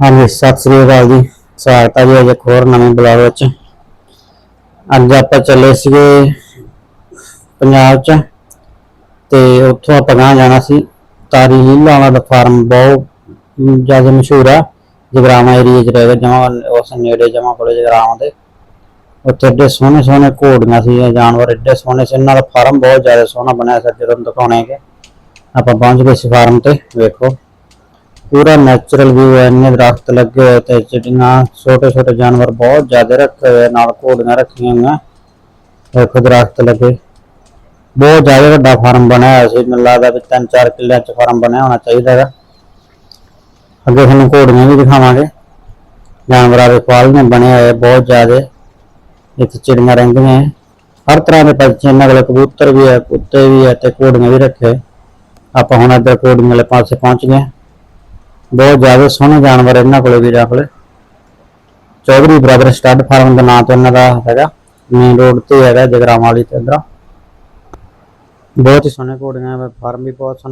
ਹਾਂਜੀ, ਸਤਿ ਸ੍ਰੀ ਅਕਾਲ ਜੀ। ਸਵਾਗਤ ਹੈ ਜੀ ਅੱਜ ਇੱਕ ਹੋਰ ਨਵੇਂ ਬਲੌਗ ਵਿੱਚ। ਅੱਜ ਆਪਾਂ ਚੱਲੇ ਸੀਗੇ ਪੰਜਾਬ ਚ ਤੇ ਉੱਥੋਂ ਆਪਾਂ ਗਾਂ ਜਾਣਾ ਸੀ। ਤਾਰੀ ਲੀਲਾ ਵਾਲਾ ਦਾ ਫਾਰਮ ਬਹੁਤ ਜ਼ਿਆਦਾ ਮਸ਼ਹੂਰ ਆ। ਜਗਰਾਮਾ ਏਰੀਆ ਚ ਰਹੇਗਾ ਜਮਾ ਉਸ ਨੇੜੇ ਜਮਾ ਕੋਲੇ ਜਗਰਾਮਾ ਦੇ। ਉੱਥੇ ਏਡੇ ਸੋਹਣੇ ਸੋਹਣੇ ਘੋੜੀਆਂ ਸੀ ਜਾਨਵਰ ਏਡੇ ਸੋਹਣੇ ਸੀ। ਇਹਨਾਂ ਦਾ ਫਾਰਮ ਬਹੁਤ ਜ਼ਿਆਦਾ ਸੋਹਣਾ ਬਣਿਆ ਸੀ, ਜਦੋਂ ਦਿਖਾਉਣੇ ਕਿ ਆਪਾਂ ਪਹੁੰਚ ਗਏ ਸੀ ਫਾਰਮ ਤੇ, ਵੇਖੋ। ਪੂਰਾ ਨੈਚੁਰਲ ਵਿਊ ਹੈ, ਇੰਨੇ ਦਰਖਤ ਲੱਗੇ ਹੋਏ ਤੇ ਚਿੜੀਆਂ ਛੋਟੇ ਛੋਟੇ ਜਾਨਵਰ ਬਹੁਤ ਜ਼ਿਆਦਾ ਰੱਖੇ ਹੋਏ ਨਾਲ ਘੋੜੀਆਂ ਰੱਖੀਆਂ ਹੋਈਆਂ। ਦੇਖੋ ਦਰਖਤ ਲੱਗੇ। ਬਹੁਤ ਜ਼ਿਆਦਾ ਵੱਡਾ ਫਾਰਮ ਬਣਿਆ ਹੋਇਆ ਸੀ, ਮੈਨੂੰ ਲੱਗਦਾ ਵੀ ਤਿੰਨ ਚਾਰ ਕਿੱਲਿਆਂ ਚ ਫਾਰਮ ਬਣਿਆ ਹੋਣਾ ਚਾਹੀਦਾ ਹੈਗਾ। ਅੱਗੇ ਤੁਹਾਨੂੰ ਘੋੜੀਆਂ ਵੀ ਦਿਖਾਵਾਂਗੇ। ਜਾਨਵਰਾਂ ਦੇ ਫਾਲ ਨੇ ਬਣੇ ਹੋਏ ਬਹੁਤ ਜ਼ਿਆਦਾ। ਇੱਥੇ ਚਿੜੀਆਂ ਰਹਿੰਦੀਆਂ ਹਰ ਤਰ੍ਹਾਂ ਦੇ ਪੰਛੀ ਇਹਨਾਂ ਕੋਲ, ਕਬੂਤਰ ਵੀ ਹੈ, ਕੁੱਤੇ ਵੀ ਹੈ ਤੇ ਘੋੜੀਆਂ ਵੀ ਰੱਖੇ। ਆਪਾਂ ਹੁਣ ਇੱਧਰ ਘੋੜੀਆਂ ਵਾਲੇ ਪਾਸੇ ਪਹੁੰਚ ਗਏ। ਬਹੁਤ ਜ਼ਿਆਦਾ ਸੋਹਣੇ ਜਾਨਵਰ ਇਹਨਾਂ ਕੋਲੇ ਵੀਰਾਂ ਕੋਲੇ। ਚੌਧਰੀ ਬ੍ਰਦਰ ਸਟੱਡ ਫਾਰਮ ਦਾ ਨਾਮ ਤੇ ਇਹਨਾਂ ਦਾ ਹੈਗਾ। ਮੇਨ ਰੋਡ ਤੇ ਹੈਗਾ ਜਗਰਾਵਾਂ ਵਾਲੀ ਤੇ ਇੱਧਰ। ਬਹੁਤ ਹੀ ਸੋਹਣੇ ਘੋੜੀਆਂ ਫਾਰਮ ਵੀ ਬਹੁਤ ਸੋਹਣਾ